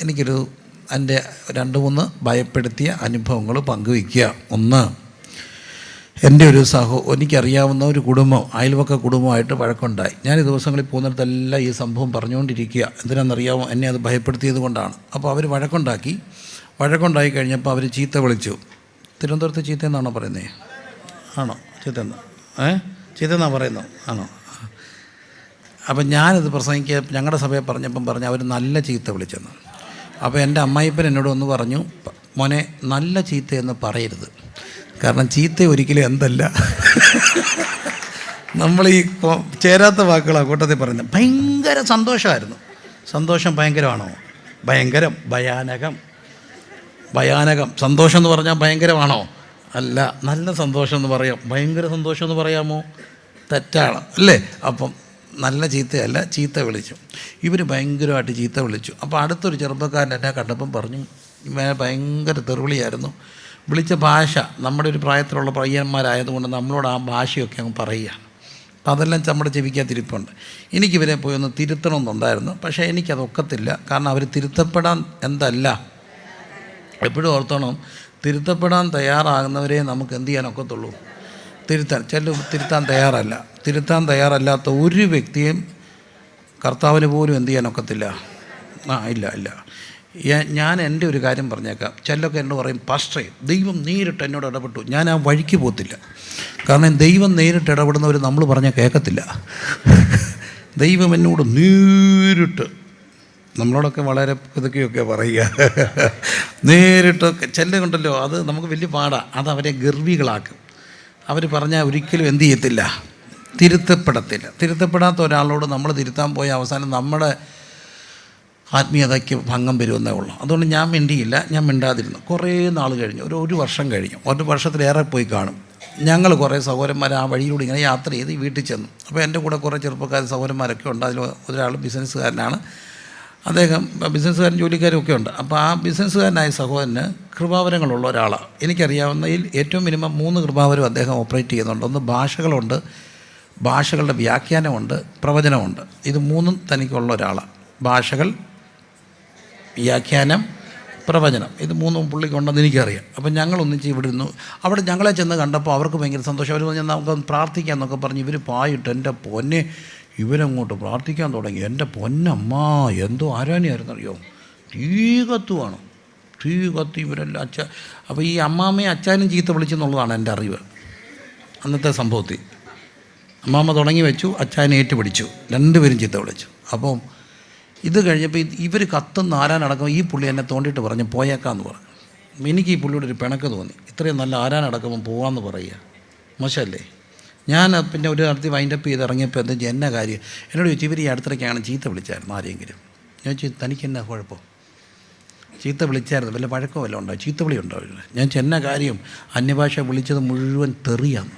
എനിക്കൊരു എന്റെ രണ്ട് മൂന്ന് ഭയപ്പെടുത്തിയ അനുഭവങ്ങൾ പങ്കുവയ്ക്കുക. ഒന്ന് എന്റെ ഒരു സഹോ എനിക്കറിയാവുന്ന ഒരു കുടുംബം അയൽവക്ക കുടുംബമായിട്ട് വഴക്കുണ്ടായി ഞാൻ ഈ ദിവസങ്ങളിൽ പോകുന്നിടത്തെല്ലാം ഈ സംഭവം പറഞ്ഞുകൊണ്ടിരിക്കുക. എന്തിനാണെന്നറിയാമോ? എന്നെ അത് ഭയപ്പെടുത്തിയത് കൊണ്ടാണ്. അപ്പോൾ അവർ വഴക്കുണ്ടാക്കി. വഴക്കുണ്ടായി കഴിഞ്ഞപ്പോൾ അവർ ചീത്ത വിളിച്ചു. തിരുവനന്തപുരത്ത് ചീത്ത എന്നാണോ പറയുന്നത് ആണോ? ചീത്ത എന്നാ? ഏ? ചീത്ത എന്നാ പറയുന്നത് ആണോ? അപ്പം ഞാനിത് പ്രസംഗിക്കുക ഞങ്ങളുടെ സഭയെ പറഞ്ഞപ്പം പറഞ്ഞു അവർ നല്ല ചീത്ത വിളിച്ചെന്ന്. അപ്പോൾ എന്റെ അമ്മായിപ്പൻ എന്നോട് ഒന്ന് പറഞ്ഞു "പ- മോനെ നല്ല ചീത്തയെന്ന് പറയരുത്. കാരണം ചീത്ത ഒരിക്കലും എന്തല്ല. നമ്മൾ ഈ ചേരാത്ത വാക്കുകളാണ് കൂട്ടത്തിൽ പറയുന്നത്. ഭയങ്കര സന്തോഷമായിരുന്നു. സന്തോഷം ഭയങ്കരമാണോ? ഭയങ്കരം ഭയാനകം. ഭയാനകം. സന്തോഷം എന്ന് പറഞ്ഞാൽ ഭയങ്കരമാണോ? അല്ല നല്ല സന്തോഷം എന്ന് പറയാം. ഭയങ്കര സന്തോഷം എന്ന് പറയാമോ? തെറ്റാണ്. അല്ലേ? അപ്പം നല്ല ചീത്തയല്ല ചീത്ത വിളിച്ചു. ഇവർ ഭയങ്കരമായിട്ട് ചീത്ത വിളിച്ചു. അപ്പോൾ അടുത്തൊരു ചെറുപ്പക്കാരൻ എന്നെ കണ്ടപ്പം പറഞ്ഞു ഭയങ്കര തെറുവിളിയായിരുന്നു. വിളിച്ച ഭാഷ നമ്മുടെ ഒരു പ്രായത്തിലുള്ള പയ്യന്മാരായതുകൊണ്ട് നമ്മളോട് ആ ഭാഷയൊക്കെ അങ്ങ് പറയുക. അപ്പം അതെല്ലാം നമ്മുടെ ചെവിക്കാതിരിപ്പുണ്ട് എനിക്കിവരെ പോയി ഒന്ന് തിരുത്തണമെന്നുണ്ടായിരുന്നു. പക്ഷേ എനിക്കതൊക്കത്തില്ല കാരണം അവർ തിരുത്തപ്പെടാൻ എന്തല്ല? എപ്പോഴും ഓർത്തണം തിരുത്തപ്പെടാൻ തയ്യാറാകുന്നവരെ നമുക്ക് എന്ത് ചെയ്യാനൊക്കത്തുള്ളൂ തിരുത്താൻ ചില തിരുത്താൻ തയ്യാറല്ല. തിരുത്താൻ തയ്യാറല്ലാത്ത ഒരു വ്യക്തിയും കർത്താവിന് പോലും എന്ത് ചെയ്യാനൊക്കത്തില്ല ആ ഇല്ല ഇല്ല. ഞാൻ എന്റെ ഒരു കാര്യം പറഞ്ഞേക്കാം. ചിലൊക്കെ എന്നോട് പറയും പാസ്റ്ററേ ദൈവം നേരിട്ട് എന്നോട് ഇടപെട്ടു. ഞാൻ ആ വഴിക്ക് പോകത്തില്ല. കാരണം ദൈവം നേരിട്ട് ഇടപെടുന്നവർ നമ്മൾ പറഞ്ഞാൽ കേൾക്കത്തില്ല. ദൈവം എന്നോട് നേരിട്ട് നമ്മളോടൊക്കെ വളരെ ഇതൊക്കെയൊക്കെ പറയുക. നേരിട്ടൊക്കെ ചെല്ലുകൊണ്ടല്ലോ അത് നമുക്ക് വലിയ പാടാണ് അത് അവരെ ഗർവികളാക്കും. അവർ പറഞ്ഞാൽ ഒരിക്കലും എന്ത് ചെയ്യത്തില്ല. തിരുത്തപ്പെടത്തില്ല. തിരുത്തപ്പെടാത്ത ഒരാളോട് നമ്മൾ തിരുത്താൻ പോയ അവസാനം നമ്മുടെ ആത്മീയതയ്ക്ക് ഭംഗം വരുമെന്നേ ഉള്ളൂ. അതുകൊണ്ട് ഞാൻ മിണ്ടിയില്ല. ഞാൻ മിണ്ടാതിരുന്നു. കുറേ നാൾ കഴിഞ്ഞു. ഒരു ഒരു വർഷം കഴിഞ്ഞു. ഒരു വർഷത്തിലേറെ പോയി കാണും. ഞങ്ങൾ കുറേ സഹോദരന്മാർ ആ വഴിയിലൂടെ ഇങ്ങനെ യാത്ര ചെയ്ത് വീട്ടിൽ ചെന്നു. അപ്പോൾ എന്റെ കൂടെ കുറേ ചെറുപ്പക്കാർ സഹോദരന്മാരൊക്കെ ഉണ്ട്. അതിൽ ഒരാൾ ബിസിനസ്സുകാരനാണ്. അദ്ദേഹം ബിസിനസ്സുകാരൻ ജോലിക്കാരും ഒക്കെ ഉണ്ട്. അപ്പോൾ ആ ബിസിനസ്സുകാരനായ സഹോദരന് കൃപാവരങ്ങളുള്ള ഒരാളാണ് എനിക്കറിയാവുന്നതിൽ ഏറ്റവും മിനിമം മൂന്ന് കൃപാവരം അദ്ദേഹം ഓപ്പറേറ്റ് ചെയ്യുന്നുണ്ട്. ഒന്ന് ഭാഷകളുണ്ട് ഭാഷകളുടെ വ്യാഖ്യാനമുണ്ട് പ്രവചനമുണ്ട്. ഇത് മൂന്നും തനിക്കുള്ള ഒരാളാണ് ഭാഷകൾ വ്യാഖ്യാനം പ്രവചനം. ഇത് മൂന്നും പുള്ളിക്കുണ്ടെന്ന് എനിക്കറിയാം. അപ്പം ഞങ്ങൾ ഒന്നിച്ച് ഇവിടെ ഇരുന്നു. അവിടെ ഞങ്ങളെ ചെന്ന് കണ്ടപ്പോൾ അവർക്ക് ഭയങ്കര സന്തോഷം. അവർ പറഞ്ഞു നമുക്ക് പ്രാർത്ഥിക്കാം എന്നൊക്കെ പറഞ്ഞ് ഇവർ പായിട്ട് എന്റെ പൊന്നെ ഇവരങ്ങോട്ട് പ്രാർത്ഥിക്കാൻ തുടങ്ങി. എന്റെ പൊന്നമ്മ എന്തോ ആരാനിയായിരുന്നു അറിയോ തീ കത്തുവാണ്. തീ കത്തി ഇവരെല്ലാം അച്ഛ അപ്പോൾ ഈ അമ്മാമ്മയും അച്ചാനും ചീത്ത വിളിച്ചെന്നുള്ളതാണ് എന്റെ അറിവ്. അന്നത്തെ സംഭവത്തിൽ. അമ്മാമ്മ തുടങ്ങി വെച്ചു അച്ചായനെ ഏറ്റുപിടിച്ചു. രണ്ടുപേരും ചീത്ത വിളിച്ചു. അപ്പം ഇത് കഴിഞ്ഞപ്പോൾ ഇവർ കത്തുന്ന ആരാനടക്കം ഈ പുള്ളി എന്നെ തോണ്ടിയിട്ട് പറഞ്ഞു പോയേക്കാന്ന് പറഞ്ഞു. എനിക്ക് ഈ പുള്ളിയോട് ഒരു പിണക്ക് തോന്നി. ഇത്രയും നല്ല ആരാനടക്കം പോകാമെന്ന് പറയുക. മോശമല്ലേ? ഞാൻ പിന്നെ ഒരു നടത്തി വൈൻഡപ്പ് ചെയ്ത് ഇറങ്ങിയപ്പോൾ എന്താ എന്നാ കാര്യം? എന്നോട് ചോദിച്ചു ഇവർ ഈ അടുത്തിടയ്ക്കാണ് ചീത്ത വിളിച്ചായിരുന്നു ആരെങ്കിലും ഞാൻ ചോദിച്ചു തനിക്ക് എന്നാ കുഴപ്പം? ചീത്ത വിളിച്ചായിരുന്നു. വല്ല വഴക്കോ വല്ല ഉണ്ടോ? ചീത്ത വിളി ഉണ്ടോ? ഞാൻ ചെന്ന കാര്യം? അന്യഭാഷ വിളിച്ചത് മുഴുവൻ തെറിയാണ്.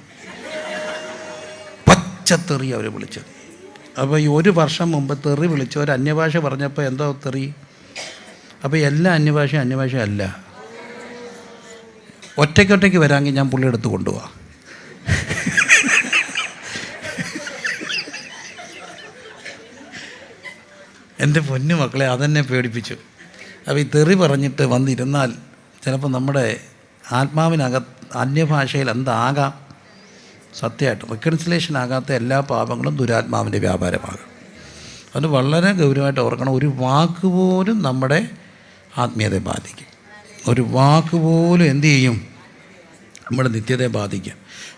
തെറി അവർ വിളിച്ചത്. അപ്പോൾ ഈ ഒരു വർഷം മുമ്പ് തെറി വിളിച്ച ഒരു അന്യഭാഷ പറഞ്ഞപ്പോൾ എന്തോ തെറി? അപ്പോൾ എല്ലാ അന്യഭാഷയും അന്യഭാഷ അല്ല ഒറ്റയ്ക്കൊറ്റയ്ക്ക് വരാമെങ്കിൽ ഞാൻ പുള്ളി എടുത്ത് കൊണ്ടുപോവാം. എന്റെ പൊന്നു മക്കളെ അതെന്നെ പേടിപ്പിച്ചു. അപ്പോൾ ഈ തെറി പറഞ്ഞിട്ട് വന്നിരുന്നാൽ ചിലപ്പോൾ നമ്മുടെ ആത്മാവിനക അന്യഭാഷയിൽ എന്താകാം? സത്യമായിട്ട്. റിക്കൺസിലേഷൻ ആകാത്ത എല്ലാ പാപങ്ങളും ദുരാത്മാവിന്റെ വ്യാപാരമാകും. അത് വളരെ ഗൗരവമായിട്ട് ഓർക്കണം. ഒരു വാക്ക് പോലും നമ്മുടെ ആത്മീയതയെ ബാധിക്കും. ഒരു വാക്ക് പോലും എന്തു ചെയ്യും? നമ്മുടെ നിത്യതയെ ബാധിക്കും.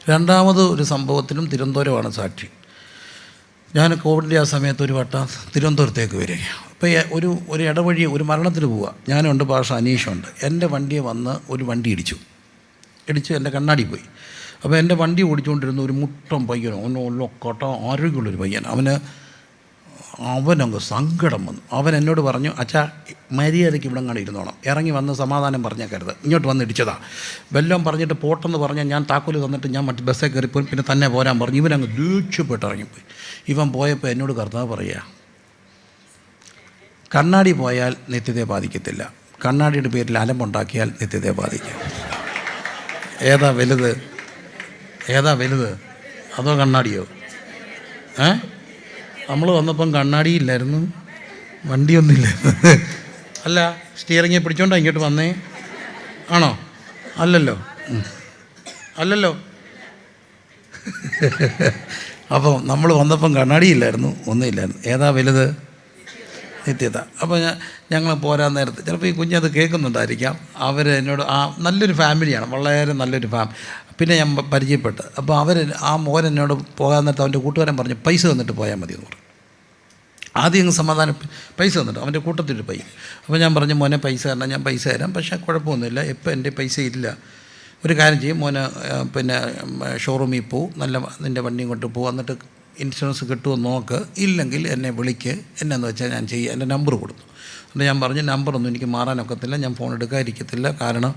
രണ്ടാമത് ഒരു സംഭവത്തിനും തിരുവനന്തപുരമാണ് സാക്ഷി. ഞാൻ കോവിഡിന്റെ ആ സമയത്ത് ഒരു വട്ടം തിരുവനന്തപുരത്തേക്ക് വരികയാണ് അപ്പോൾ ഒരു ഒരു ഇടവഴി ഒരു മരണത്തിന് പോവുക ഞാനുണ്ട് ഭാഷ അനീഷുണ്ട്. എന്റെ വണ്ടിയെ വന്ന് ഒരു വണ്ടി ഇടിച്ചു. ഇടിച്ച് എന്റെ കണ്ണാടി പോയി. അപ്പോൾ എന്റെ വണ്ടി ഓടിച്ചുകൊണ്ടിരുന്ന ഒരു മുട്ടം പയ്യനോ ഒന്നോ കൊട്ടോ ആരോഗ്യമുള്ളൊരു പയ്യൻ അവന് അവനങ്ങ് സങ്കടം വന്നു. അവൻ എന്നോട് പറഞ്ഞു അച്ഛാ മര്യാദയ്ക്ക് ഇവിടെ അങ്ങോട്ട് ഇരുന്നോണം. ഇറങ്ങി വന്ന് സമാധാനം പറഞ്ഞേക്കരുത് ഇങ്ങോട്ട് വന്ന് ഇടിച്ചതാ. വെല്ലം പറഞ്ഞിട്ട് പോട്ടെന്ന് പറഞ്ഞാൽ ഞാൻ താക്കോൽ തന്നിട്ട് ഞാൻ മറ്റ് ബസ്സേ കയറിപ്പോയി പിന്നെ തന്നെ പോരാൻ പറഞ്ഞു. ഇവനങ്ങ് ദൂക്ഷ്യപ്പെട്ട് ഇറങ്ങിപ്പോയി. ഇവൻ പോയപ്പോൾ എന്നോട് കർത്താവ് പറയുക കണ്ണാടി പോയാൽ നിത്യതയെ ബാധിക്കത്തില്ല. കണ്ണാടിയുടെ പേരിൽ അലമ്പുണ്ടാക്കിയാൽ നിത്യതയെ ബാധിക്കും. ഏതാ വലുത്? ഏതാ വലുത്? അതോ കണ്ണാടിയോ? ഏ? നമ്മൾ വന്നപ്പം കണ്ണാടിയില്ലായിരുന്നു. വണ്ടിയൊന്നുമില്ലായിരുന്നു. അല്ല സ്റ്റിയറിങ്ങെ പിടിച്ചോണ്ടാ ഇങ്ങോട്ട് വന്നേ? ആണോ? അല്ലല്ലോ. അല്ലല്ലോ. അപ്പോൾ നമ്മൾ വന്നപ്പം കണ്ണാടിയില്ലായിരുന്നു ഒന്നുമില്ലായിരുന്നു. ഏതാ വലുത്? നിത്യത. അപ്പോൾ ഞാൻ ഞങ്ങൾ പോരാൻ നേരത്ത് ചിലപ്പോൾ ഈ കുഞ്ഞത് കേൾക്കുന്നുണ്ടായിരിക്കാം. അവർ എന്നോട് ആ നല്ലൊരു ഫാമിലിയാണ്. വളരെ നല്ലൊരു ഫാം പിന്നെ ഞാൻ പരിചയപ്പെട്ട്. അപ്പോൾ അവർ ആ മോൻ എന്നോട് പോകാൻ നേരത്ത് അവന്റെ കൂട്ടുകാരൻ പറഞ്ഞു പൈസ തന്നിട്ട് പോയാൽ മതി എന്ന് പറഞ്ഞു. ആദ്യം അങ്ങ് സമാധാനം പൈസ തന്നിട്ട് അവന്റെ കൂട്ടത്തിൽ പൈസ അപ്പോൾ ഞാൻ പറഞ്ഞു മോനെ പൈസ തരണം ഞാൻ പൈസ തരാം. പക്ഷേ കുഴപ്പമൊന്നുമില്ല. ഇപ്പം എന്റെ പൈസ ഇല്ല. ഒരു കാര്യം ചെയ്യും. മോനെ പിന്നെ ഷോറൂമിൽ പോവും നല്ല നിന്റെ വണ്ടിയും കൊണ്ട് പോകും എന്നിട്ട് ഇൻഷുറൻസ് കിട്ടുമോ നോക്ക്. ഇല്ലെങ്കിൽ എന്നെ വിളിക്ക്. എന്നാന്ന് വെച്ചാൽ ഞാൻ ചെയ്യുക എന്റെ നമ്പർ കൊടുത്തു. എന്നിട്ട് ഞാൻ പറഞ്ഞു നമ്പറൊന്നും എനിക്ക് മാറാനൊക്കത്തില്ല ഞാൻ ഫോൺ എടുക്കാതിരിക്കത്തില്ല. കാരണം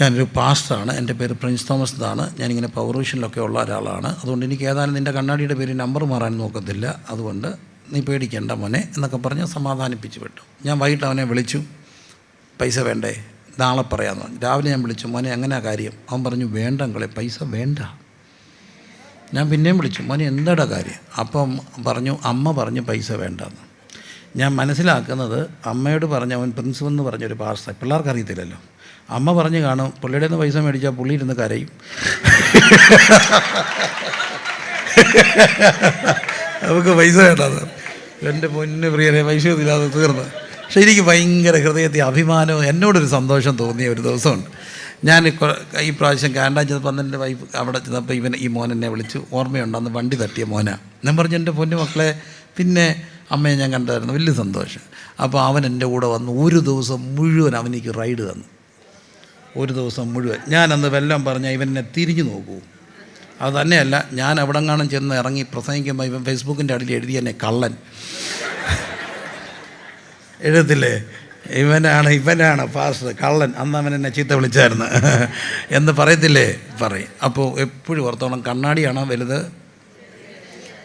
ഞാനൊരു പാസ്റ്ററാണ് എന്റെ പേര് പ്രിൻസ് തോമസ് എന്നാണ്. ഞാനിങ്ങനെ പൗർവിഷനിലൊക്കെ ഉള്ള ഒരാളാണ്. അതുകൊണ്ട് എനിക്ക് ഏതാനും നിന്റെ കണ്ണാടിയുടെ പേര് നമ്പർ മാറാൻ നോക്കത്തില്ല. അതുകൊണ്ട് നീ പേടിക്കണ്ട മോനെ എന്നൊക്കെ പറഞ്ഞ് സമാധാനിപ്പിച്ച് വിട്ടു. ഞാൻ വൈകിട്ട് അവനെ വിളിച്ചു. പൈസ വേണ്ടേ? നാളെ പറയാമെന്ന് പറഞ്ഞു. രാവിലെ ഞാൻ വിളിച്ചു. മോനെ എങ്ങനെയാ കാര്യം? അവൻ പറഞ്ഞു വേണ്ടങ്ങളെ പൈസ വേണ്ട. ഞാൻ പിന്നെയും വിളിച്ചു മോനെ എന്താടാ കാര്യം? അപ്പം പറഞ്ഞു അമ്മ പറഞ്ഞു പൈസ വേണ്ടെന്ന്. ഞാൻ മനസ്സിലാക്കുന്നത് അമ്മയോട് പറഞ്ഞ അവൻ പ്രിൻസിപ്പൽ എന്ന് പറഞ്ഞൊരു പാർസ പിള്ളേർക്ക് അറിയത്തില്ലല്ലോ അമ്മ പറഞ്ഞു കാണും പുള്ളിയുടെ നിന്ന് പൈസ മേടിച്ചാൽ പുള്ളി ഇരുന്ന് കരയും. നമുക്ക് പൈസ വേണ്ടത് എന്റെ മുന്നേ പ്രിയരെ പൈസ ഇല്ലാതെ തീർന്ന്. പക്ഷേ എനിക്ക് ഭയങ്കര ഹൃദയത്തിൽ അഭിമാനവും എന്നോടൊരു സന്തോഷം തോന്നിയ ഒരു ദിവസമുണ്ട്. ഞാൻ ഈ പ്രാവശ്യം കാനഡ ചെന്നപ്പോൾ അന്ന് എന്റെ വൈഫ് അവിടെ ചെന്നപ്പോൾ ഇവൻ ഈ മോൻ എന്നെ വിളിച്ചു. ഓർമ്മയുണ്ട് അന്ന് വണ്ടി തട്ടിയ മോനാ. ഞാൻ പറഞ്ഞു എന്റെ പൊന്നു മക്കളെ പിന്നെ അമ്മയെ ഞാൻ കണ്ടായിരുന്നു. വലിയ സന്തോഷം. അപ്പോൾ അവൻ എന്റെ കൂടെ വന്ന് ഒരു ദിവസം മുഴുവൻ അവനിക്ക് റൈഡ് തന്നു. ഒരു ദിവസം മുഴുവൻ. ഞാൻ അന്ന് വെല്ലം പറഞ്ഞാൽ ഇവൻ എന്നെ തിരിഞ്ഞു നോക്കൂ. അത് തന്നെയല്ല ഞാൻ എവിടെങ്ങാനും ചെന്ന് ഇറങ്ങി പ്രസംഗിക്കുമ്പോൾ ഇവൻ ഫേസ്ബുക്കിന്റെ അടിയിൽ എഴുതി എന്നെ കള്ളൻ. എഴുതത്തില്ലേ? ഇവനാണ് ഇവനാണ് പാസ്റ്റർ കള്ളൻ. അന്ന് അവൻ എന്നെ ചീത്ത വിളിച്ചായിരുന്നു. എന്ന് പറയത്തില്ലേ? പറയും. അപ്പോൾ എപ്പോഴും ഓർത്തോളം കണ്ണാടിയാണോ വലുത്?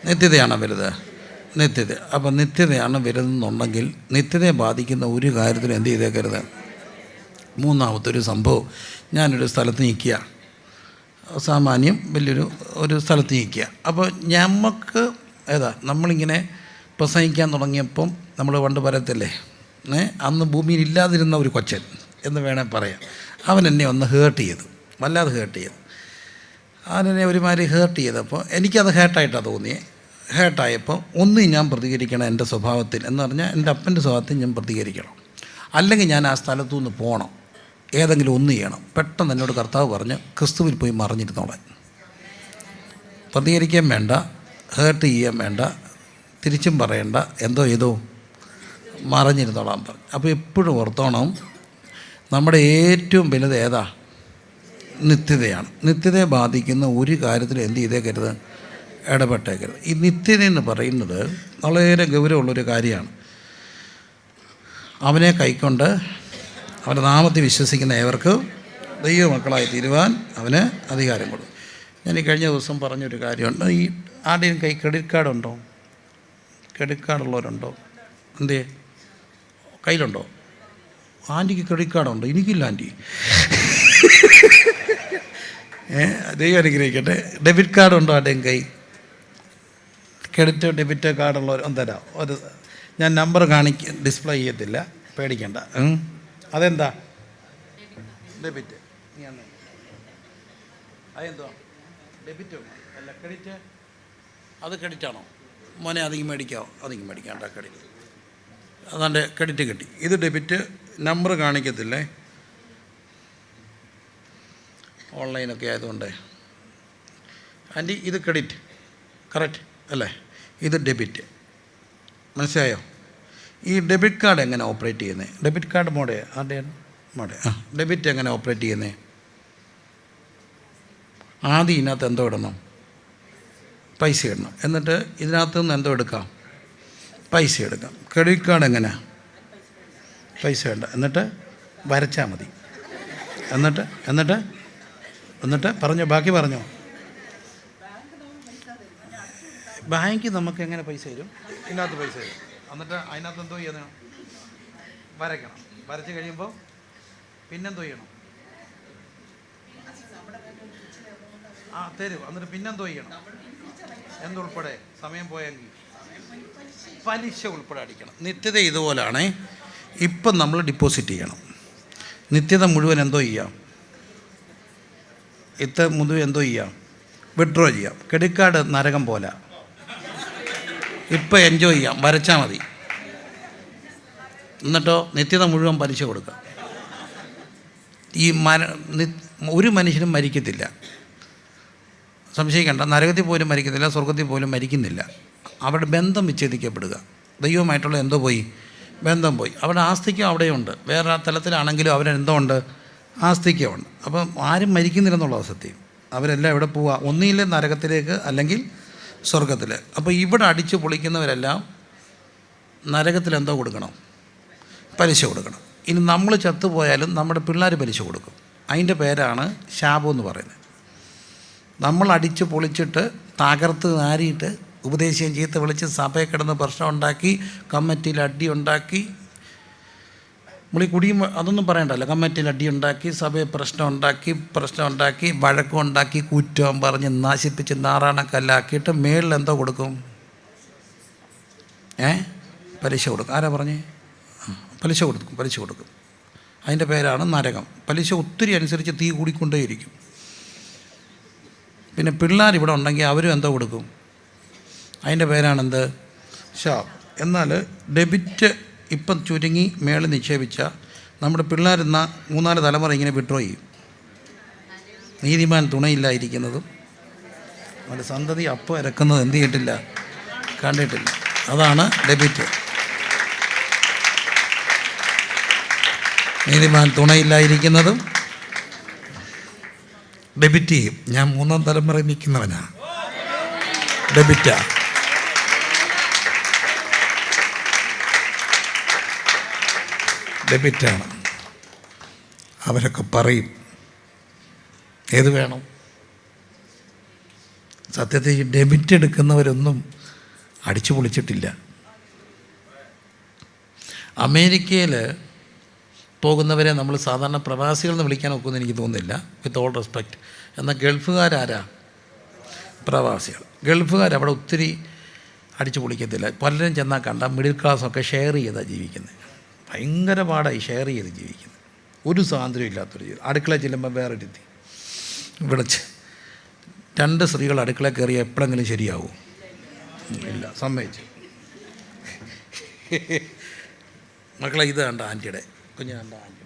നിത്യതയാണോ വലുത്? നിത്യത. അപ്പോൾ നിത്യതയാണ് വലുതെന്നുണ്ടെങ്കിൽ നിത്യതയെ ബാധിക്കുന്ന ഒരു കാര്യത്തിലും എന്ത് ചെയ്തേക്കരുത്? മൂന്നാമത്തെ ഒരു സംഭവം. ഞാനൊരു സ്ഥലത്ത് നിൽക്കുക. സാമാന്യം വലിയൊരു ഒരു സ്ഥലത്ത് നിൽക്കുക. അപ്പോൾ ഞമ്മക്ക് ഏതാ നമ്മളിങ്ങനെ പ്രസംഗിക്കാൻ തുടങ്ങിയപ്പം നമ്മൾ പണ്ട് പറയത്തില്ലേ? ഏ അന്ന് ഭൂമിയിൽ ഇല്ലാതിരുന്ന ഒരു കൊച്ചൻ എന്ന് വേണേൽ പറയാം. അവൻ എന്നെ ഒന്ന് ഹേർട്ട് ചെയ്തു. വല്ലാതെ ഹേർട്ട് ചെയ്തു. അവനെന്നെ ഒരുമാതിരി ഹേർട്ട് ചെയ്തപ്പോൾ എനിക്കത് ഹേർട്ടായിട്ടാണ് തോന്നിയത് ഹേർട്ടായപ്പോൾ ഒന്നും ഞാൻ പ്രതികരിക്കണം എന്റെ സ്വഭാവത്തിൽ എന്ന് പറഞ്ഞാൽ എന്റെ അപ്പന്റെ സ്വഭാവത്തിൽ ഞാൻ പ്രതികരിക്കണം. അല്ലെങ്കിൽ ഞാൻ ആ സ്ഥലത്തു നിന്ന് പോകണം. ഏതെങ്കിലും ഒന്ന് ചെയ്യണം. പെട്ടെന്ന് എന്നോട് കർത്താവ് പറഞ്ഞ് ക്രിസ്തുവിൽ പോയി മറിഞ്ഞിരുന്നോളെ പ്രതികരിക്കാൻ വേണ്ട ഹേർട്ട് ചെയ്യാൻ വേണ്ട തിരിച്ചും പറയണ്ട എന്തോ ഏതോ മറിഞ്ഞിരുന്നോളാൻ പറഞ്ഞു. അപ്പോൾ എപ്പോഴും ഓർത്തോണം നമ്മുടെ ഏറ്റവും വലുത് ഏതാ? നിത്യതയാണ്. നിത്യതയെ ബാധിക്കുന്ന ഒരു കാര്യത്തിൽ എന്ത് ചെയ്തേക്കരുത് ഇടപെട്ടേക്കരുത്. ഈ നിത്യത എന്ന് പറയുന്നത് വളരെ ഗൗരവമുള്ളൊരു കാര്യമാണ്. അവനെ കൈക്കൊണ്ട് അവന്റെ നാമത്തിൽ വിശ്വസിക്കുന്ന ഏവർക്ക് ദൈവമക്കളായി തീരുവാൻ അവന് അധികാരം കൊടുക്കും. ഞാൻ ഈ കഴിഞ്ഞ ദിവസം പറഞ്ഞൊരു കാര്യമുണ്ട്. ഈ ആരുടെയും കൈ ക്രെഡിറ്റ് കാർഡുണ്ടോ? ക്രെഡിറ്റ് കാർഡുള്ളവരുണ്ടോ? എന്തേ കയ്യിലുണ്ടോ? ആന്റിക്ക് ക്രെഡിറ്റ് കാർഡുണ്ടോ എനിക്കില്ല ആന്റി. ദൈവം അനുഗ്രഹിക്കട്ടെ. ഡെബിറ്റ് കാർഡ് ഉണ്ടോ ആരുടെയും കൈ ക്രെഡിറ്റ് ഡെബിറ്റ് കാർഡുള്ളവർ ഒന്ന് തരാം. ഒരു ഞാൻ നമ്പർ കാണിക്ക ഡിസ്പ്ലേ ചെയ്യത്തില്ല. പേടിക്കണ്ട. അതെന്താ? ഡെബിറ്റ് അതെന്തോ? ഡെബിറ്റ് അല്ല ക്രെഡിറ്റ് അത് ക്രെഡിറ്റ് ആണോ? മോനെ അധികം മേടിക്കാമോ അധികം മേടിക്കാണ്ട ക്രെഡിറ്റ് അതാണ്ട് ക്രെഡിറ്റ് കിട്ടി. ഇത് ഡെബിറ്റ് നമ്പർ കാണിക്കത്തില്ലേ? ഓൺലൈനൊക്കെ ആയതുകൊണ്ട്. ആന്റി ഇത് ക്രെഡിറ്റ്. കറക്റ്റ് അല്ലേ? ഇത് ഡെബിറ്റ്. മനസ്സിലായോ? ഈ ഡെബിറ്റ് കാർഡ് എങ്ങനെ ഓപ്പറേറ്റ് ചെയ്യുന്നത് ഡെബിറ്റ് കാർഡ് മോഡേ ആരുടെ മോഡേ. ആ ഡെബിറ്റ് എങ്ങനെ ഓപ്പറേറ്റ് ചെയ്യുന്നത് ആദ്യം ഇതിനകത്ത് എന്തോ ഇടണം? പൈസ ഇടണം. എന്നിട്ട് ഇതിനകത്ത് നിന്ന് എന്തോ എടുക്കാം? പൈസ എടുക്കാം. ക്രെഡിറ്റ് കാർഡ് എങ്ങനെയാ പൈസ വേണ്ട. എന്നിട്ട് വരച്ചാൽ മതി. എന്നിട്ട് എന്നിട്ട് എന്നിട്ട് പറഞ്ഞോ ബാക്കി പറഞ്ഞോ? ബാങ്ക് നമുക്ക് എങ്ങനെ പൈസ തരും? ഇതിനകത്ത് പൈസ തരും. എന്നിട്ട് അതിനകത്ത് എന്തോ ചെയ്യണം? വരയ്ക്കണം. വരച്ച് കഴിയുമ്പോൾ പിന്നെന്തോ ചെയ്യണം? ആ തരും. എന്നിട്ട് പിന്നെന്തോ ചെയ്യണം? എന്തുൾപ്പെടെ? സമയം പോയെങ്കിൽ. പലിശ ഉൾപ്പെടെ അടിക്കണം നിത്യത ഇതുപോലാണേ. ഇപ്പം നമ്മൾ ഡിപ്പോസിറ്റ് ചെയ്യണം. നിത്യത മുഴുവൻ എന്തോ ചെയ്യാം. ഇത്ത മുഴുവൻ എന്തോ ചെയ്യാം. വിഡ്രോ ചെയ്യാം. ക്രെഡിറ്റ് നരകം പോലെ. ഇപ്പം എൻജോയ് ചെയ്യാം. വരച്ചാൽ മതി. എന്നിട്ടോ നിത്യത മുഴുവൻ പലിശ കൊടുക്കുക ഈ മര ഒരു മനുഷ്യനും മരിക്കത്തില്ല. സംശയിക്കേണ്ട. നരകത്തിൽ പോലും മരിക്കത്തില്ല. സ്വർഗത്തിൽ പോലും മരിക്കുന്നില്ല. അവിടെ ബന്ധം വിച്ഛേദിക്കപ്പെടുക. ദൈവമായിട്ടുള്ള എന്തോ പോയി? ബന്ധം പോയി. അവിടെ ആസ്തിക്യം അവിടെയുണ്ട്. വേറെ തലത്തിലാണെങ്കിലും അവരെന്തോ ഉണ്ട്? ആസ്തിക്യമുണ്ട് അപ്പം ആരും മരിക്കുന്നില്ലെന്നുള്ള സത്യം. അവരെല്ലാം എവിടെ പോവുക ഒന്നിയിലെ നരകത്തിലേക്ക് അല്ലെങ്കിൽ സ്വർഗത്തിൽ അപ്പോൾ ഇവിടെ അടിച്ചു പൊളിക്കുന്നവരെല്ലാം നരകത്തിൽ എന്തോ കൊടുക്കണം? പലിശ കൊടുക്കണം. ഇനി നമ്മൾ ചത്തുപോയാലും നമ്മുടെ പിള്ളേർ പലിശ കൊടുക്കും. അതിന്റെ പേരാണ് ശാപം എന്ന് പറയുന്നത്. നമ്മൾ അടിച്ച് പൊളിച്ചിട്ട് തകർത്ത് നാരിയിട്ട് ഉപദേശിയും ചീത്ത വിളിച്ച് സഭയിൽ കിടന്ന് പ്രശ്നം ഉണ്ടാക്കി കമ്മിറ്റിയിൽ അടി ഉണ്ടാക്കി. ഈ കുടിയും അതൊന്നും പറയണ്ടല്ലോ. കമ്മിറ്റിയിൽ അടി ഉണ്ടാക്കി സഭയിൽ പ്രശ്നം ഉണ്ടാക്കി പ്രശ്നം ഉണ്ടാക്കി വഴക്കം ഉണ്ടാക്കി കുറ്റം പറഞ്ഞ് നാശിപ്പിച്ച് നാറാണക്കല്ലാക്കിയിട്ട് മേളിൽ എന്തോ കൊടുക്കും? ഏ? പലിശ കൊടുക്കും. ആരാ പറഞ്ഞേ? പലിശ കൊടുക്കും പലിശ കൊടുക്കും. അതിന്റെ പേരാണ് നരകം. പലിശ ഒത്തിരി അനുസരിച്ച് തീ കൂടിക്കൊണ്ടേയിരിക്കും. പിന്നെ പിള്ളേർ ഇവിടെ ഉണ്ടെങ്കിൽ അവരും എന്തോ കൊടുക്കും? അതിന്റെ പേരാണെന്ത്? ഷാ എന്നാൽ ഡെബിറ്റ് ഇപ്പം ചുരുങ്ങി മേളിൽ നിക്ഷേപിച്ച നമ്മുടെ പിള്ളേരെന്ന മൂന്നാൽ തലമുറ ഇങ്ങനെ വിഡ്രോ ചെയ്യും. നീതിമാൻ തുണയില്ലായിരിക്കുന്നതും അവന്റെ സന്തതി അപ്പം ഇറക്കുന്നത് എന്ത് ചെയ്തിട്ടില്ല? കണ്ടിട്ടില്ല. അതാണ് ഡെബിറ്റ്. നീതിമാൻ തുണയില്ലായിരിക്കുന്നതും ഡെബിറ്റ് ചെയ്യും. ഞാൻ മൂന്നാം തലമുറ നിൽക്കുന്നവനാ. ഡെബിറ്റാ. ഡെബിറ്റാണ്. അവരൊക്കെ പറയും. ഏത് വേണം? സത്യത്തിൽ ഡെബിറ്റ് എടുക്കുന്നവരൊന്നും അടിച്ചു പൊളിച്ചിട്ടില്ല. അമേരിക്കയിൽ പോകുന്നവരെ നമ്മൾ സാധാരണ പ്രവാസികൾ എന്ന് വിളിക്കാൻ ഒക്കുമെന്ന് എനിക്ക് തോന്നുന്നില്ല. വിത്ത് ഓൾ റെസ്പെക്റ്റ് എന്നാൽ ഗൾഫുകാരാരാ? പ്രവാസികൾ. ഗൾഫുകാർ അവിടെ ഒത്തിരി അടിച്ചു പൊളിക്കത്തില്ല. പലരും ചെന്നാൽ കണ്ട മിഡിൽ ക്ലാസ്സൊക്കെ ഷെയർ ചെയ്താണ് ജീവിക്കുന്നത് ഭയങ്കര പാടായി ഷെയർ ചെയ്ത് ജീവിക്കുന്നത്. ഒരു സ്വാതന്ത്ര്യം ഇല്ലാത്തൊരു ജീവിതം. അടുക്കള ചെല്ലുമ്പോൾ വേറെ ഇരുത്തി ഇവിടെ ചെ- രണ്ട് സ്ത്രീകൾ അടുക്കള കയറി എപ്പോഴെങ്കിലും ശരിയാവും. ഇല്ല സമ്മതിച്ചു. മക്കളെ ഇത് കണ്ട ആന്റിയുടെ കുഞ്ഞു കണ്ട ആന്റിയുടെ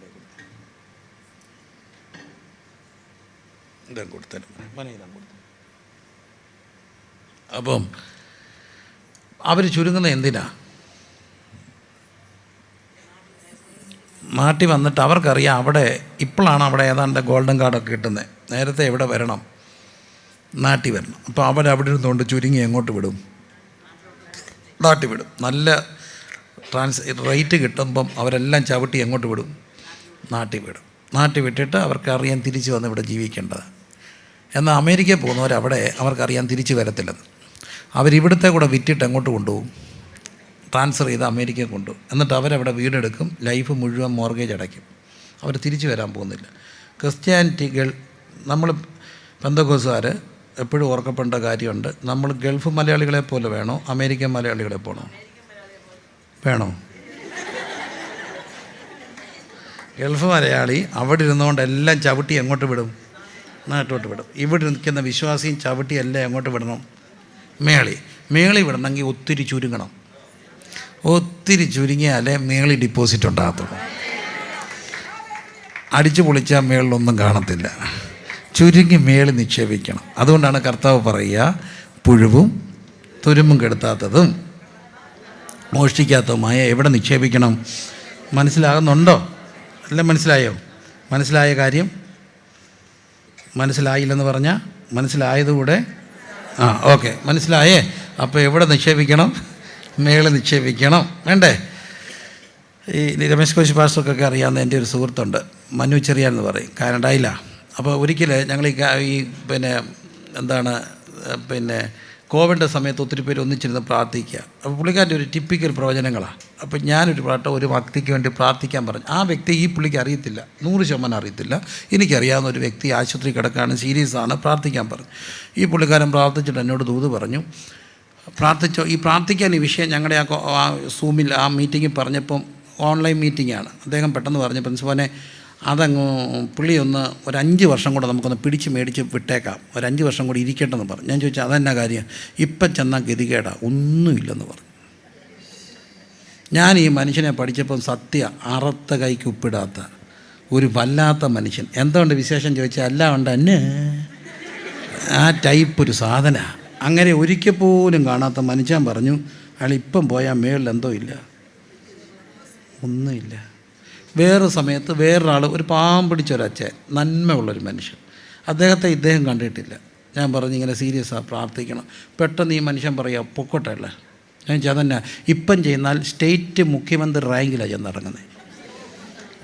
ഇതും കൊടുത്തരും മന ഇതും കൊടുത്തു. അപ്പം അവർ ചുരുങ്ങുന്ന എന്തിനാ? നാട്ടിൽ വന്നിട്ട് അവർക്കറിയാം അവിടെ ഇപ്പോഴാണ് അവിടെ ഏതാണ്ട് ഗോൾഡൻ കാർഡൊക്കെ കിട്ടുന്നത്. നേരത്തെ എവിടെ വരണം? നാട്ടി വരണം. അപ്പോൾ അവരവിടെ ഇരുന്നുകൊണ്ട് ചുരുങ്ങി എങ്ങോട്ട് വിടും? നാട്ടി വിടും. നല്ല ട്രാൻസ് റേറ്റ് കിട്ടുമ്പം അവരെല്ലാം ചവിട്ടി എങ്ങോട്ട് വിടും? നാട്ടി വിടും. നാട്ടി വിട്ടിട്ട് അവർക്ക് അറിയാൻ തിരിച്ച് വന്ന് ഇവിടെ ജീവിക്കേണ്ടത്. എന്നാൽ അമേരിക്കയിൽ പോകുന്നവരവിടെ അവർക്കറിയാൻ തിരിച്ച് വരത്തില്ലെന്ന് അവരിവിടുത്തെ കൂടെ വിറ്റിട്ട് എങ്ങോട്ട് കൊണ്ടുപോകും? ട്രാൻസ്ഫർ ചെയ്ത് അമേരിക്കയിൽ കൊണ്ടു. എന്നിട്ട് അവരവിടെ വീടെടുക്കും. ലൈഫ് മുഴുവൻ മോർഗേജ് അടയ്ക്കും. അവർ തിരിച്ചു വരാൻ പോകുന്നില്ല. ക്രിസ്ത്യാനിറ്റികൾ നമ്മൾ പെന്തകോസുകാർ എപ്പോഴും ഓർക്കപ്പെടേണ്ട കാര്യമുണ്ട്. നമ്മൾ ഗൾഫ് മലയാളികളെ പോലെ വേണോ? അമേരിക്കൻ മലയാളികളെ പോണോ? വേണോ? ഗൾഫ് മലയാളി അവിടെ ഇരുന്നുകൊണ്ട് എല്ലാം ചവിട്ടി എങ്ങോട്ട് വിടും? നാട്ടോട്ട് വിടും. ഇവിടെ നിൽക്കുന്ന വിശ്വാസിയും ചവിട്ടി എല്ലാം എങ്ങോട്ട് വിടണം? മേളി. മേളി വിടണമെങ്കിൽ ഒത്തിരി ചുരുങ്ങണം. ഒത്തിരി ചുരുങ്ങിയാലേ മേളി ഡിപ്പോസിറ്റ് ഉണ്ടാകത്തുള്ളൂ. അടിച്ചു പൊളിച്ചാൽ മേളിലൊന്നും കാണത്തില്ല. ചുരുങ്ങി മേളി നിക്ഷേപിക്കണം. അതുകൊണ്ടാണ് കർത്താവ് പറയുക പുഴുവും തുരുമ്പും കെടുത്താത്തതും മോഷ്ടിക്കാത്തതുമായ എവിടെ നിക്ഷേപിക്കണം? മനസ്സിലാകുന്നുണ്ടോ? അല്ല മനസ്സിലായോ? മനസ്സിലായ കാര്യം? മനസ്സിലായില്ലെന്ന് പറഞ്ഞാൽ മനസ്സിലായതുകൂടെ ആ ഓക്കെ. മനസ്സിലായേ? അപ്പോൾ എവിടെ നിക്ഷേപിക്കണം? മേളിൽ നിക്ഷേപിക്കണം. വേണ്ടേ? ഈ രമേശ് കോശി പാസ്റ്റർക്കൊക്കെ അറിയാവുന്ന എന്റെ ഒരു സുഹൃത്തുണ്ട്. മനു ചെറിയാൻ എന്ന് പറയും. കാനഡയിലാണ് അപ്പോൾ ഒരിക്കൽ ഞങ്ങൾ ഈ പിന്നെ എന്താണ് പിന്നെ കോവിഡിന്റെ സമയത്ത് ഒത്തിരി പേര് ഒന്നിച്ചിരുന്ന് പ്രാർത്ഥിക്കുക. അപ്പോൾ പുള്ളിക്കാരന്റെ ഒരു ടിപ്പിക്കൽ പ്രവചനങ്ങളാണ് അപ്പോൾ ഞാനൊരു പാട്ട് ഒരു വ്യക്തിക്ക് വേണ്ടി പ്രാർത്ഥിക്കാൻ പറഞ്ഞു. ആ വ്യക്തി ഈ പുള്ളിക്ക് അറിയത്തില്ല. നൂറ് ശതമാനം അറിയത്തില്ല. എനിക്കറിയാവുന്ന ഒരു വ്യക്തി ആശുപത്രി കിടക്കാണ് സീരിയസ് ആണ് പ്രാർത്ഥിക്കാൻ പറഞ്ഞു. ഈ പുള്ളിക്കാരൻ പ്രാർത്ഥിച്ചിട്ട് എന്നോട് ദൂത് പറഞ്ഞു. പ്രാർത്ഥിച്ചോ ഈ പ്രാർത്ഥിക്കാൻ ഈ വിഷയം ഞങ്ങളുടെ ആ സൂമിൽ ആ മീറ്റിങ്ങിൽ പറഞ്ഞപ്പം ഓൺലൈൻ മീറ്റിംഗാണ് അദ്ദേഹം പെട്ടെന്ന് പറഞ്ഞു പ്രിൻസിപ്പാനെ അതങ്ങ് പുള്ളി ഒന്ന് ഒരു അഞ്ച് വർഷം കൂടെ നമുക്കൊന്ന് പിടിച്ച് മേടിച്ച് വിട്ടേക്കാം. ഒരു അഞ്ച് വർഷം കൂടി ഇരിക്കട്ടെന്ന് പറഞ്ഞു. ഞാൻ ചോദിച്ചു അതെന്നാ കാര്യം? ഇപ്പം ചെന്നാൽ ഗതികേടാ. ഒന്നുമില്ലെന്ന് പറഞ്ഞു. ഞാൻ ഈ മനുഷ്യനെ പഠിച്ചപ്പം സത്യ അറുത്ത കൈക്ക് ഉപ്പിടാത്ത ഒരു വല്ലാത്ത മനുഷ്യൻ. എന്തുകൊണ്ട് വിശേഷം ചോദിച്ചാൽ അല്ല ഉണ്ട് എന്നെ. ആ ടൈപ്പ് ഒരു സാധന. അങ്ങനെ ഒരിക്കൽ പോലും കാണാത്ത മനുഷ്യൻ പറഞ്ഞു അയാൾ ഇപ്പം പോയാൽ മേളിൽ എന്തോ ഇല്ല. ഒന്നുമില്ല. വേറെ സമയത്ത് വേറൊരാൾ ഒരു പാവം പിടിച്ചൊരച്ഛൻ നന്മയുള്ളൊരു മനുഷ്യൻ. അദ്ദേഹത്തെ ഇദ്ദേഹം കണ്ടിട്ടില്ല. ഞാൻ പറഞ്ഞു ഇങ്ങനെ സീരിയസ് പ്രാർത്ഥിക്കണം. പെട്ടെന്ന് ഈ മനുഷ്യൻ പറയുക പൊക്കോട്ടെ അല്ലേ ഞാൻ അതന്നെ ഇപ്പം ചെയ്യുന്നാൽ സ്റ്റേറ്റ് മുഖ്യമന്ത്രി റാങ്കിലാണ് ചെന്നിറങ്ങുന്നത്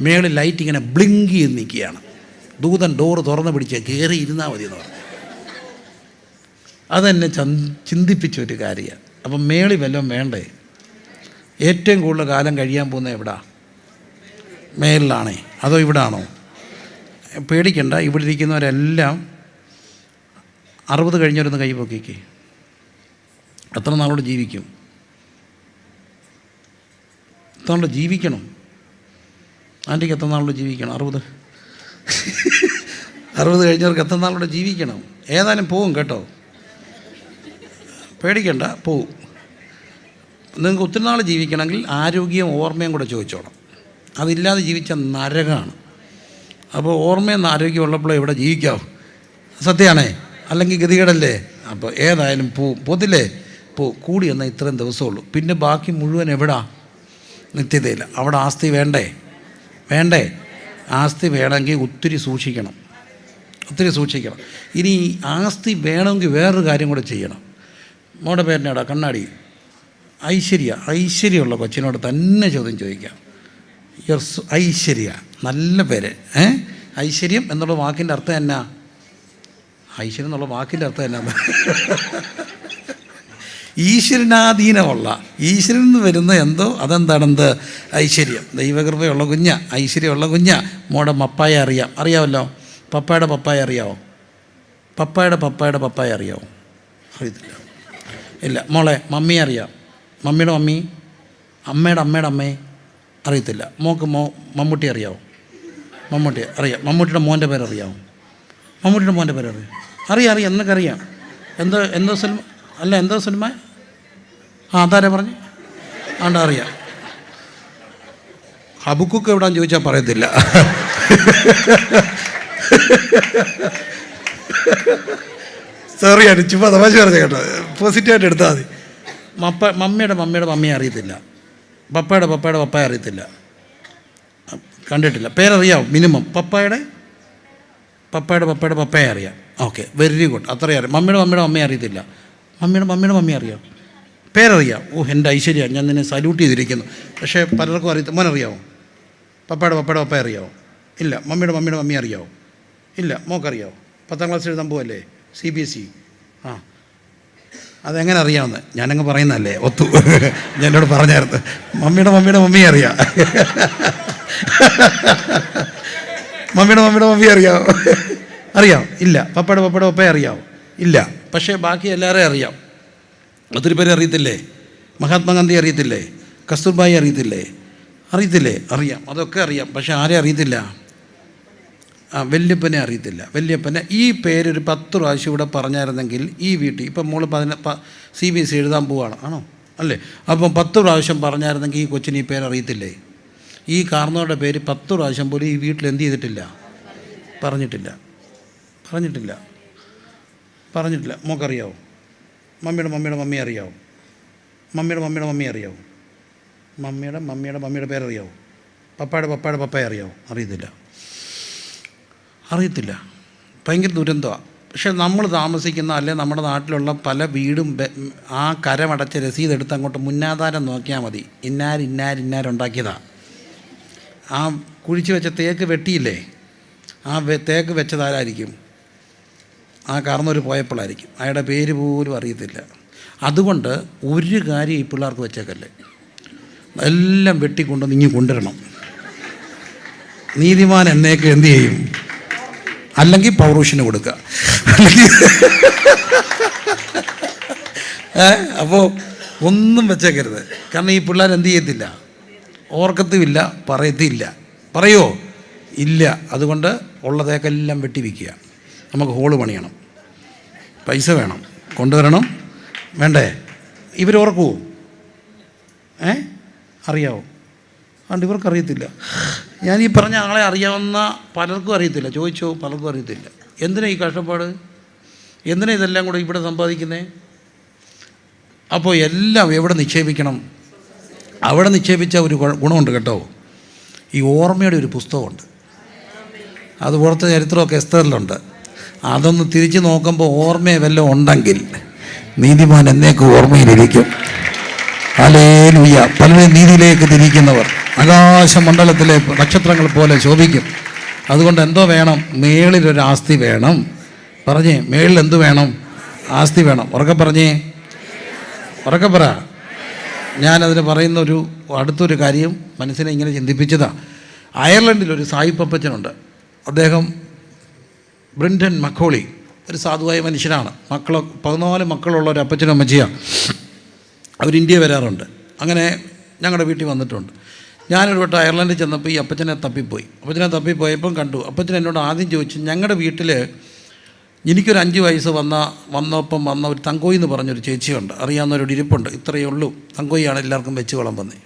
മേളിൽ ലൈറ്റ് ഇങ്ങനെ ബ്ലിങ്ക് ചെയ്ത് നിൽക്കുകയാണ്. ദൂതൻ ഡോറ് തുറന്ന് പിടിച്ച് കയറി ഇരുന്നാൽ മതി എന്ന് പറഞ്ഞു. അതെന്നെ ചന് ചിന്തിപ്പിച്ച ഒരു കാര്യമാണ് അപ്പം മേളി വല്ലതും വേണ്ടേ? ഏറ്റവും കൂടുതൽ കാലം കഴിയാൻ പോകുന്നത് എവിടാ? മേളിലാണേ. അതോ ഇവിടാണോ? പേടിക്കണ്ട. ഇവിടെ ഇരിക്കുന്നവരെല്ലാം അറുപത് കഴിഞ്ഞവരൊന്ന് കൈ പൊക്കിക്കേ. എത്ര നാളോട് ജീവിക്കും. എത്ര ജീവിക്കണം. ആന്റിക്ക് എത്ര നാളോട് ജീവിക്കണം? അറുപത്. അറുപത് കഴിഞ്ഞവർക്ക് എത്ര നാളോട് ജീവിക്കണം? ഏതായാലും പോകും കേട്ടോ. പേടിക്കണ്ട പോവും. നിങ്ങൾക്ക് ഒത്തിരി നാൾ ജീവിക്കണമെങ്കിൽ ആരോഗ്യവും ഓർമ്മയും കൂടെ ചോദിച്ചോണം. അതില്ലാതെ ജീവിച്ച നരകമാണ് അപ്പോൾ ഓർമ്മയെന്ന് ആരോഗ്യം ഉള്ളപ്പോൾ ഇവിടെ ജീവിക്കാം സത്യമാണേ? അല്ലെങ്കിൽ ഗതികേടല്ലേ? അപ്പോൾ ഏതായാലും പോവും. പോത്തില്ലേ? പോ കൂടി എന്നാൽ ഇത്രയും ദിവസമുള്ളൂ. പിന്നെ ബാക്കി മുഴുവൻ എവിടാ? നിത്യതയിൽ. അവിടെ ആസ്തി വേണ്ടേ? വേണ്ടേ? ആസ്തി വേണമെങ്കിൽ ഒത്തിരി സൂക്ഷിക്കണം. ഒത്തിരി സൂക്ഷിക്കണം. ഇനി ആസ്തി വേണമെങ്കിൽ വേറൊരു കാര്യം കൂടെ ചെയ്യണം. മോടെ പേരിനാടാ കണ്ണാടി. ഐശ്വര്യ ഐശ്വര്യമുള്ള കൊച്ചിനോട് തന്നെ ചോദ്യം ചോദിക്കാം. യസ് ഐശ്വര്യ നല്ല പേര് ഏ? ഐശ്വര്യം എന്നുള്ള വാക്കിന്റെ അർത്ഥം എന്നാ? ഐശ്വര്യം എന്നുള്ള വാക്കിന്റെ അർത്ഥം എന്നാ? ഈശ്വരനാധീനമുള്ള ഈശ്വരൻ നിന്ന് വരുന്ന എന്തോ അതെന്താണെന്ത്? ഐശ്വര്യം. ദൈവകൃപയുള്ള കുഞ്ഞ ഐശ്വര്യമുള്ള കുഞ്ഞ. മോടെ മപ്പായ അറിയാം. അറിയാമല്ലോ പപ്പായുടെ പപ്പായ അറിയാമോ പപ്പായുടെ പപ്പായുടെ പപ്പായ അറിയാമോ അറിയത്തില്ല. ഇല്ല. മോളെ മമ്മി അറിയാം. മമ്മിയുടെ മമ്മി അമ്മയുടെ അമ്മയുടെ അമ്മയെ അറിയത്തില്ല. മോക്ക് മോ മമ്മൂട്ടി അറിയാവോ? മമ്മൂട്ടി അറിയാം. മമ്മൂട്ടിയുടെ മോന്റെ പേരറിയാവും? മമ്മൂട്ടിയുടെ മോന്റെ പേരറിയാം. അറിയാം അറിയാം. അറിയാം എന്നൊക്കറിയാം എന്തോ എന്തോ സിനിമ? അല്ല എന്തോ സിനിമ? ആ അതാരെ പറഞ്ഞു? ആണ്ട അറിയാം. ഹബുക്കൊക്കെ എവിടാന്ന് ചോദിച്ചാൽ പറയത്തില്ല. സോറിയാണ് ചുമ്മാ തമാശ പറഞ്ഞ കേട്ടോ. പോസിറ്റീവായിട്ട് എടുത്താൽ മതി. മപ്പ മമ്മിയുടെ മമ്മിയുടെ മമ്മിയെ അറിയത്തില്ല. പപ്പയുടെ പപ്പയുടെ പപ്പായ അറിയത്തില്ല. കണ്ടിട്ടില്ല. പേരറിയാം മിനിമം. പപ്പായുടെ? പപ്പയുടെ പപ്പയുടെ പപ്പയെ അറിയാം. ഓക്കെ വെരി ഗുഡ് അത്രയും അറിയാം. മമ്മിയുടെ മമ്മിയുടെ മമ്മിയെ അറിയത്തില്ല. മമ്മിയുടെ മമ്മിയുടെ മമ്മി അറിയാം. പേരറിയാം. ഓ എന്റെ ഐശ്വര്യ ഞാൻ നിന്നെ സല്യൂട്ട് ചെയ്തിരിക്കുന്നു. പക്ഷേ പലർക്കും അറിയത്തില്ല. മോനറിയാവോ? പപ്പയുടെ പപ്പയുടെ പപ്പയെ അറിയാമോ ഇല്ല. മമ്മിയുടെ മമ്മിയുടെ മമ്മി അറിയാവോ? ഇല്ല. മോക്കറിയാമോ പത്താം ക്ലാസ് എഴുതാൻ പോവല്ലേ? C B S E. ആ. അതെങ്ങനെ അറിയാമെന്ന് ഞാനങ്ങ് പറയുന്നതല്ലേ ഒത്തു. ഞാൻ എന്നോട് പറഞ്ഞായിരുന്നു മമ്മിയുടെ മമ്മിയുടെ മമ്മിയെ അറിയാം. മമ്മിയുടെ മമ്മിയുടെ മമ്മിയെ അറിയാമോ അറിയാം. ഇല്ല. പപ്പയുടെ പപ്പയുടെ പപ്പയെ അറിയാമോ ഇല്ല. പക്ഷേ ബാക്കി എല്ലാവരെയും അറിയാം. ഒത്തിരി പേരെ അറിയത്തില്ലേ? മഹാത്മാഗാന്ധി അറിയത്തില്ലേ? കസ്തൂർബായി അറിയത്തില്ലേ? അറിയത്തില്ലേ? അറിയാം. അതൊക്കെ അറിയാം. പക്ഷേ ആരെ അറിയത്തില്ല? ആ വല്യപ്പനെ അറിയത്തില്ല. വല്യപ്പനെ ഈ പേരൊരു പത്ത് പ്രാവശ്യം ഇവിടെ പറഞ്ഞായിരുന്നെങ്കിൽ ഈ വീട്ടിൽ ഇപ്പം മോൾ പതിന സി ബി എസ് എഴുതാൻ പോവാണ് ആണോ? അല്ലേ? അപ്പം പത്ത് പ്രാവശ്യം പറഞ്ഞായിരുന്നെങ്കിൽ ഈ കൊച്ചിന് ഈ പേരറിയത്തില്ലേ? ഈ കാർന്നോടെ പേര് പത്ത് പ്രാവശ്യം പോലും ഈ വീട്ടിൽ എന്ത് ചെയ്തിട്ടില്ല? പറഞ്ഞിട്ടില്ല. പറഞ്ഞിട്ടില്ല. പറഞ്ഞിട്ടില്ല. മോക്കറിയാവോ? മമ്മിയുടെ മമ്മിയുടെ മമ്മി അറിയാവോ? മമ്മിയുടെ മമ്മിയുടെ മമ്മി അറിയാവോ? മമ്മിയുടെ മമ്മിയുടെ മമ്മിയുടെ പേരറിയാവോ? പപ്പായുടെ പപ്പായുടെ പപ്പായ അറിയാവോ? അറിയത്തില്ല. അറിയത്തില്ല. ഭയങ്കര ദുരന്തമാണ് പക്ഷേ നമ്മൾ താമസിക്കുന്ന അല്ലെ നമ്മുടെ നാട്ടിലുള്ള പല വീടും ആ കരമടച്ച രസീതെടുത്ത് അങ്ങോട്ട് മുന്നാധാരം നോക്കിയാൽ മതി. ഇന്നാർ ഇന്നാർ ഇന്നാരുണ്ടാക്കിയതാണ് ആ കുഴിച്ചു വെച്ച തേക്ക് വെട്ടിയില്ലേ? ആ തേക്ക് വെച്ചതാരായിരിക്കും ആ കാർന്നൊരു പോയപ്പോഴായിരിക്കും അയാളുടെ പേര് പോലും അറിയത്തില്ല. അതുകൊണ്ട് ഒരു കാര്യം ഈ പിള്ളേർക്ക് വെച്ചേക്കല്ലേ. എല്ലാം വെട്ടിക്കൊണ്ടുവന്ന് ഇങ്ങ് കൊണ്ടുവരണം. നീതിമാൻ എന്നേക്ക് എന്തു ചെയ്യും? അല്ലെങ്കിൽ പൗറൂഷിന് കൊടുക്കുക. അല്ലെങ്കിൽ അപ്പോൾ ഒന്നും വെച്ചേക്കരുത്. കാരണം ഈ പിള്ളേർ എന്ത് ചെയ്യത്തില്ല? ഓർക്കത്തുമില്ല പറയത്തില്ല. പറയോ? ഇല്ല. അതുകൊണ്ട് ഉള്ളതേക്കെല്ലാം എല്ലാം വിൽക്കുക നമുക്ക് ഹോൾ പണിയണം. പൈസ വേണം. കൊണ്ടുവരണം. വേണ്ടേ? ഇവരോർക്കുവോ ഏ? അറിയാവോ? അതുകൊണ്ട് ഇവർക്ക് അറിയത്തില്ല ഞാൻ ഈ പറഞ്ഞ ആളെ അറിയാവുന്ന പലർക്കും അറിയത്തില്ല. ചോദിച്ചോ പലർക്കും അറിയത്തില്ല. എന്തിനാ ഈ കഷ്ടപ്പാട്? എന്തിനാ ഇതെല്ലാം കൂടെ ഇവിടെ സമ്പാദിക്കുന്നത് അപ്പോൾ എല്ലാം എവിടെ നിക്ഷേപിക്കണം? അവിടെ നിക്ഷേപിച്ച ഒരു ഗുണമുണ്ട് കേട്ടോ. ഈ ഓർമ്മയുടെ ഒരു പുസ്തകമുണ്ട്. അത് പുറത്തെ ചരിത്രമൊക്കെ എസ്തറിലുണ്ട്. അതൊന്ന് തിരിച്ച് നോക്കുമ്പോൾ ഓർമ്മയെ വല്ലതും ഉണ്ടെങ്കിൽ നീതിമാൻ എന്നേക്ക് ഓർമ്മയിലിരിക്കും. അലേലുയ്യ പലരും നീതിയിലേക്ക് തിരിക്കുന്നവർ. ആകാശമണ്ഡലത്തിലെ നക്ഷത്രങ്ങൾ പോലെ ശോഭിക്കും. അതുകൊണ്ട് എന്തോ വേണം? മേളിലൊരു ആസ്തി വേണം. പറഞ്ഞേ മേളിൽ എന്ത് വേണം? ആസ്തി വേണം. ഉറക്കെ പറഞ്ഞേ. ഉറക്കെ പറ. ഞാനതിന് പറയുന്ന ഒരു അടുത്തൊരു കാര്യം മനസ്സിനെ ഇങ്ങനെ ചിന്തിപ്പിച്ചതാണ് അയർലൻഡിൽ ഒരു സായി പപ്പച്ചനുണ്ട് അദ്ദേഹം ബ്രിൻഡൻ മക്കോളി ഒരു സാധുവായ മനുഷ്യനാണ്. മക്കളോ പതിനാല് മക്കളുള്ള ഒരു അപ്പച്ചനും അമ്മച്ചിയാണ് അവർ ഇന്ത്യ വരാറുണ്ട്. അങ്ങനെ ഞങ്ങളുടെ വീട്ടിൽ വന്നിട്ടുണ്ട്. ഞാനൊരു വട്ടം അയർലൻഡിൽ ചെന്നപ്പോൾ ഈ അപ്പച്ചനെ തപ്പിപ്പോയി. അപ്പച്ചനെ തപ്പിപ്പോയപ്പം കണ്ടു. അപ്പച്ചൻ എന്നോട് ആദ്യം ചോദിച്ചു ഞങ്ങളുടെ വീട്ടിൽ എനിക്കൊരു അഞ്ച് വയസ്സ് വന്ന വന്നപ്പം വന്ന ഒരു തങ്കോയി എന്ന് പറഞ്ഞൊരു ചേച്ചിയുണ്ട്. അറിയാവുന്നവരോട് ഇരിപ്പുണ്ട്. ഇത്രയേ ഉള്ളൂ. തങ്കോയിയാണ് എല്ലാവർക്കും വെച്ച് വിളമ്പുന്നത്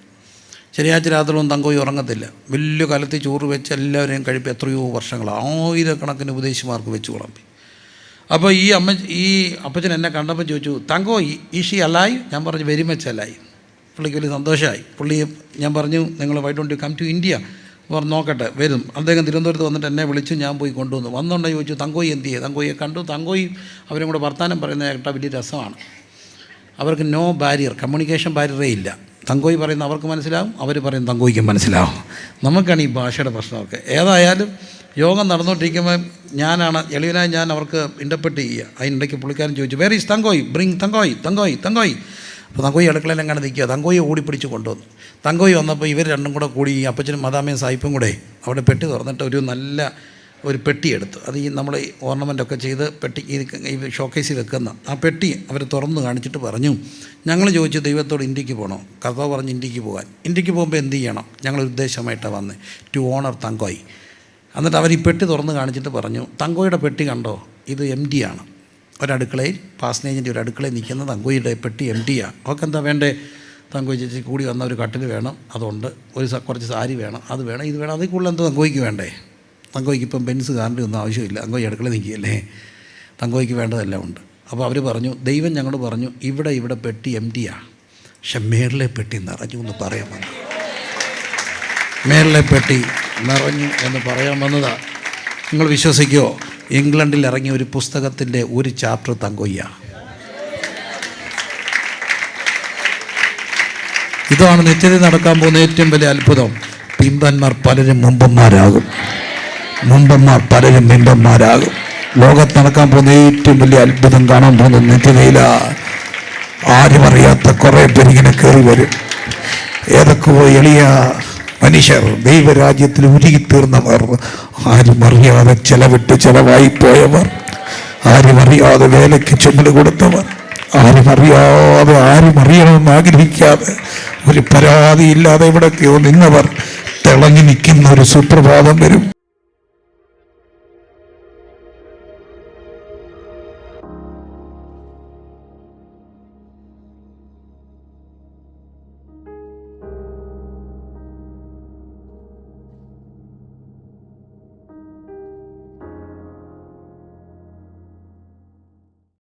ശനിയാഴ്ച രാത്രിയൊന്നും തങ്കോയി ഉറങ്ങത്തില്ല. വലിയ കാലത്ത് ചോറ് വെച്ച് എല്ലാവരെയും കഴിപ്പ് എത്രയോ വർഷങ്ങളാണ് ആയിരക്കണക്കിന് ഉപദേശിമാർക്ക് വെച്ച് വിളമ്പി. അപ്പോൾ ഈ അമ്മ ഈ അപ്പച്ചൻ എന്നെ കണ്ടപ്പോൾ ചോദിച്ചു തങ്കോയി ഈഷി അല്ലായി ഞാൻ പറഞ്ഞു വെരിമച്ച് അലായി പുള്ളിക്ക് വലിയ സന്തോഷമായി പുള്ളി ഞാൻ പറഞ്ഞു നിങ്ങൾ why don't you come to India പറഞ്ഞു നോക്കട്ടെ വരും. അദ്ദേഹം തിരുവനന്തപുരത്ത് വന്നിട്ട് എന്നെ വിളിച്ചു ഞാൻ പോയി കൊണ്ടുവന്നു. വന്നുകൊണ്ട് ചോദിച്ചു തങ്കോയി എന്ത് ചെയ്യും തങ്കോയെ കണ്ടു. തങ്കോയി അവരും കൂടെ വർത്താനം പറയുന്ന കേട്ടാൽ വലിയ രസമാണ്. അവർക്ക് നോ ബാരിയർ കമ്മ്യൂണിക്കേഷൻ ബാരിയറേ ഇല്ല. തങ്കോയി പറയുന്ന അവർക്ക് മനസ്സിലാവും അവർ പറയുന്ന തങ്കോയ്ക്കും മനസ്സിലാവും. നമുക്കാണ് ഈ ഭാഷയുടെ പ്രശ്നമൊക്കെ. ഏതായാലും യോഗം നടന്നുകൊണ്ടിരിക്കുമ്പോൾ ഞാനാണ് എളിവിനായി ഞാൻ അവർക്ക് ഇന്റർപ്രറ്റ് ചെയ്യുക. അതിനിടയ്ക്ക് പുള്ളിക്കാരൻ ചോദിച്ചു where is Thankoyi? Bring Thankoyi Thankoyi Thankoyi. അപ്പോൾ തങ്കോയി അടുക്കളയിൽ എങ്ങനെ നിൽക്കുക. തങ്കോയി ഓടിപ്പിടിച്ച് കൊണ്ടുവന്നു. തങ്കോയി വന്നപ്പോൾ ഇവർ രണ്ടും കൂടെ കൂടി ഈ അപ്പച്ചനും മദാമയും സായിപ്പും കൂടെ അവിടെ പെട്ടി തുറന്നിട്ട് ഒരു നല്ല ഒരു പെട്ടി എടുത്തു. അത് ഈ നമ്മൾ ഈ ഒക്കെ ചെയ്ത് പെട്ടി ഈ ഷോക്കേസിൽ വെക്കുന്ന ആ പെട്ടി അവർ തുറന്ന് കാണിച്ചിട്ട് പറഞ്ഞു ഞങ്ങൾ ചോദിച്ചു ദൈവത്തോട് ഇന്ത്യയ്ക്ക് പോകണോ കർത്താവ് പറഞ്ഞ് ഇന്ത്യയ്ക്ക് പോകാൻ. ഇന്ത്യയ്ക്ക് പോകുമ്പോൾ എന്ത് ചെയ്യണം? ഞങ്ങൾ ഉദ്ദേശമായിട്ടാണ് വന്നത് ടു ഓണർ തങ്കോയി. എന്നിട്ട് അവർ ഈ പെട്ടി തുറന്ന് കാണിച്ചിട്ട് പറഞ്ഞു തങ്കോയുടെ പെട്ടി കണ്ടോ? ഇത് എം ഡി ആണ് ഒരടുക്കളയിൽ പാസ്നേജിന്റെ ഒരു അടുക്കളയിൽ നിൽക്കുന്ന തങ്കോയിയുടെ പെട്ടി എം ടി ആണ് അവർക്ക് എന്താ വേണ്ടേ? തങ്കോയി ചേച്ചി കൂടി വന്ന ഒരു കട്ടിൽ വേണം അതുണ്ട്. ഒരു കുറച്ച് സാരി വേണം അത് വേണം ഇത് വേണം. അതിൽ കൂടുതൽ എന്ത് തങ്കോയ്ക്ക് വേണ്ടേ? തങ്കോയ്ക്ക് ഇപ്പം ബെൻസ് കാറിന്റെ ഒന്നും ആവശ്യമില്ല. തങ്കോയി അടുക്കള നിൽക്കുകയല്ലേ? തങ്കോയ്ക്ക് വേണ്ടതെല്ലാം ഉണ്ട്. അപ്പോൾ അവർ പറഞ്ഞു ദൈവം ഞങ്ങളോട് പറഞ്ഞു ഇവിടെ ഇവിടെ പെട്ടി എം ഡിയാണ് പക്ഷെ മേളിലെ പെട്ടി നിറഞ്ഞു എന്ന് പറയാൻ വന്നു. മേളിലെ പെട്ടി നിറഞ്ഞു എന്ന് പറയാൻ വന്നതാണ് നിങ്ങൾ വിശ്വസിക്കുമോ ഇംഗ്ലണ്ടിൽ ഇറങ്ങിയ ഒരു പുസ്തകത്തിന്റെ ഒരു ചാപ്റ്റർ തങ്കൊയ്യ. ഇതാണ് നിത്യത നടക്കാൻ പോകുന്ന ഏറ്റവും വലിയ അത്ഭുതം. പിമ്പന്മാർ പലരും മുമ്പന്മാരാകും. മുമ്പന്മാർ പലരും പിമ്പന്മാരാകും ലോകത്ത് നടക്കാൻ പോകുന്ന ഏറ്റവും വലിയ അത്ഭുതം കാണാൻ പോകുന്ന നിത്യതയില ആരും അറിയാത്ത കുറേ പേരിങ്ങനെ കയറി വരും. ഏതൊക്കെയോ എളിയ മനുഷ്യർ ദൈവരാജ്യത്തിൽ ഉരുകിത്തീർന്നവർ ആരും അറിയാതെ ചെലവിട്ട് ചെലവായി പോയവർ ആരും അറിയാതെ വേലയ്ക്ക് ചുമട് കൊടുത്തവർ. ആരും അറിയാതെ ആരും അറിയണമെന്ന് ആഗ്രഹിക്കാതെ ഒരു പരാതിയില്ലാതെ എവിടൊക്കെയോ നിന്നവർ തിളങ്ങി നിൽക്കുന്ന ഒരു സുപ്രഭാതം വരും.